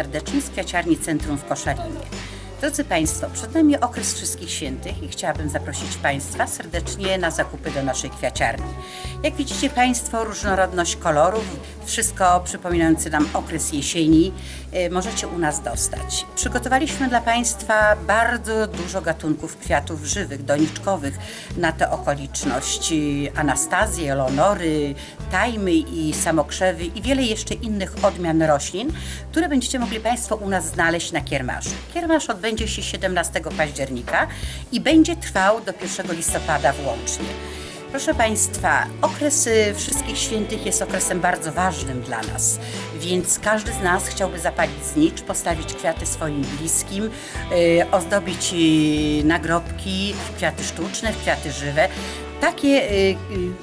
Serdecznie z kwiaciarni Centrum w Koszalinie. Drodzy Państwo, przed nami okres Wszystkich Świętych i chciałabym zaprosić Państwa serdecznie na zakupy do naszej kwiaciarni. Jak widzicie Państwo, różnorodność kolorów, wszystko przypominające nam okres jesieni, y, możecie u nas dostać. Przygotowaliśmy dla Państwa bardzo dużo gatunków kwiatów żywych, doniczkowych na tę okoliczność. Anastazje, Eleonory, tajmy i samokrzewy i wiele jeszcze innych odmian roślin, które będziecie mogli Państwo u nas znaleźć na kiermaszu. Kiermasz odbędzie się 17 października i będzie trwał do 1 listopada włącznie. Proszę Państwa, okres y, Wszystkich Świętych jest okresem bardzo ważnym dla nas, więc każdy z nas chciałby zapalić znicz, postawić kwiaty swoim bliskim, y, ozdobić y, nagrobki kwiaty sztuczne, kwiaty żywe. Takie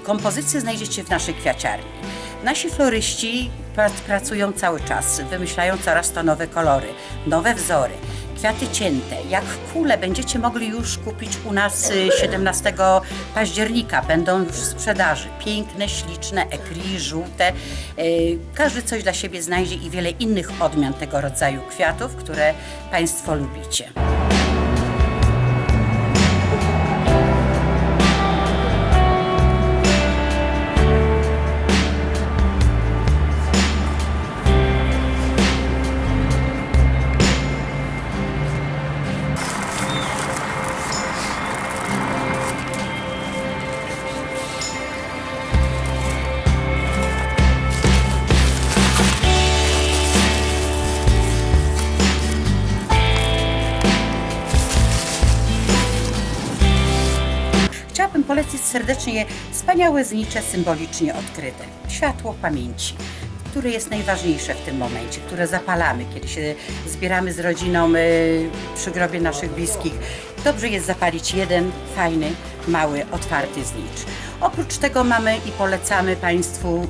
kompozycje znajdziecie w naszej kwiaciarni. Nasi floryści pra- pracują cały czas, wymyślają coraz to nowe kolory, nowe wzory. Kwiaty cięte, jak kule będziecie mogli już kupić u nas y, 17 października. Będą już w sprzedaży. Piękne, śliczne, ekri, żółte. Y, Każdy coś dla siebie znajdzie i wiele innych odmian tego rodzaju kwiatów, które Państwo lubicie. Chciałabym polecić serdecznie wspaniałe znicze symbolicznie odkryte. Światło pamięci, które jest najważniejsze w tym momencie, które zapalamy, kiedy się zbieramy z rodziną y, przy grobie naszych bliskich. Dobrze jest zapalić jeden fajny, mały, otwarty znicz. Oprócz tego mamy i polecamy Państwu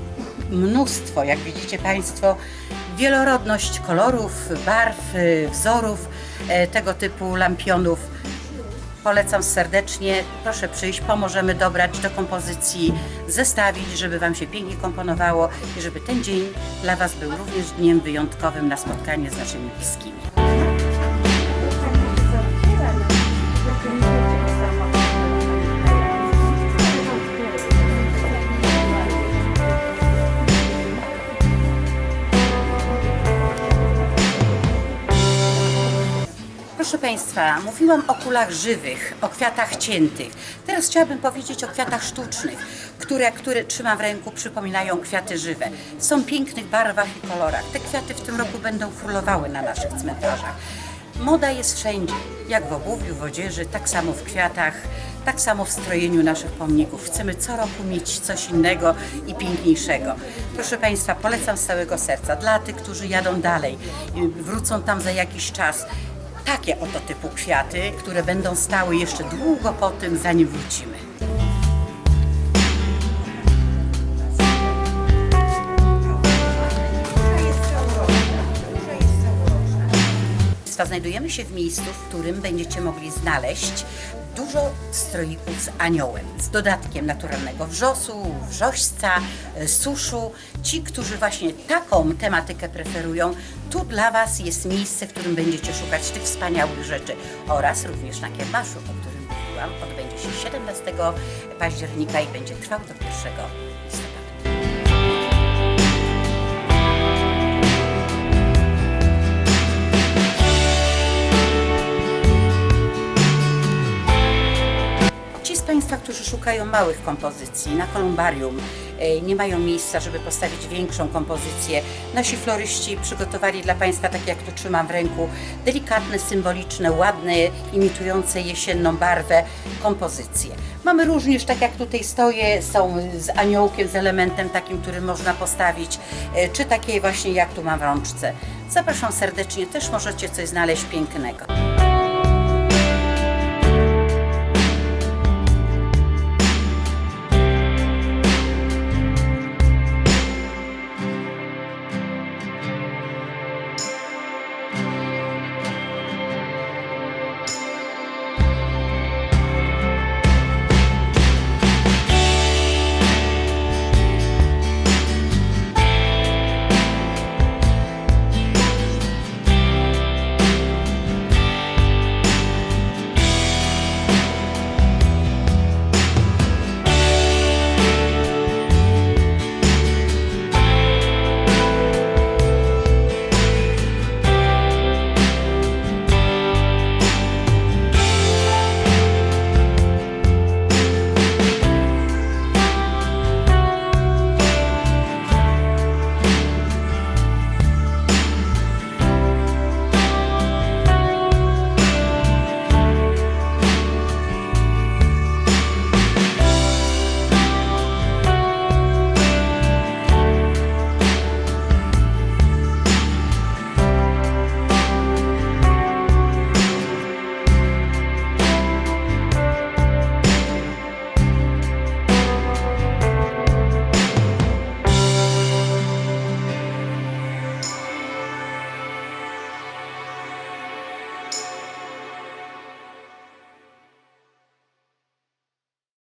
mnóstwo, jak widzicie Państwo, wielorodność kolorów, barw, y, wzorów e, tego typu lampionów. Polecam serdecznie. Proszę przyjść, pomożemy dobrać do kompozycji, zestawić, żeby Wam się pięknie komponowało i żeby ten dzień dla Was był również dniem wyjątkowym na spotkanie z naszymi bliskimi. Proszę Państwa, mówiłam o kulach żywych, o kwiatach ciętych. Teraz chciałabym powiedzieć o kwiatach sztucznych, które, które trzymam w ręku, przypominają kwiaty żywe. Są pięknych barwach i kolorach. Te kwiaty w tym roku będą królowały na naszych cmentarzach. Moda jest wszędzie, jak w obuwiu, w odzieży, tak samo w kwiatach, tak samo w strojeniu naszych pomników. Chcemy co roku mieć coś innego i piękniejszego. Proszę Państwa, polecam z całego serca dla tych, którzy jadą dalej, y, wrócą tam za jakiś czas takie oto typu kwiaty, które będą stały jeszcze długo po tym, zanim wrócimy. Państwa, znajdujemy się w miejscu, w którym będziecie mogli znaleźć dużo stroików z aniołem, z dodatkiem naturalnego wrzosu, wrzośca, e, suszu. Ci, którzy właśnie taką tematykę preferują, tu dla Was jest miejsce, w którym będziecie szukać tych wspaniałych rzeczy oraz również na kiermaszu, o którym mówiłam, odbędzie się 17 października i będzie trwał do 1 listopada. Państwa, którzy szukają małych kompozycji na kolumbarium, e, nie mają miejsca, żeby postawić większą kompozycję, nasi floryści przygotowali dla Państwa, tak jak tu trzymam w ręku, delikatne, symboliczne, ładne, imitujące jesienną barwę kompozycje. Mamy również, tak jak tutaj stoję, są z aniołkiem, z elementem takim, który można postawić, e, czy takie właśnie jak tu mam w rączce. Zapraszam serdecznie, też możecie coś znaleźć pięknego.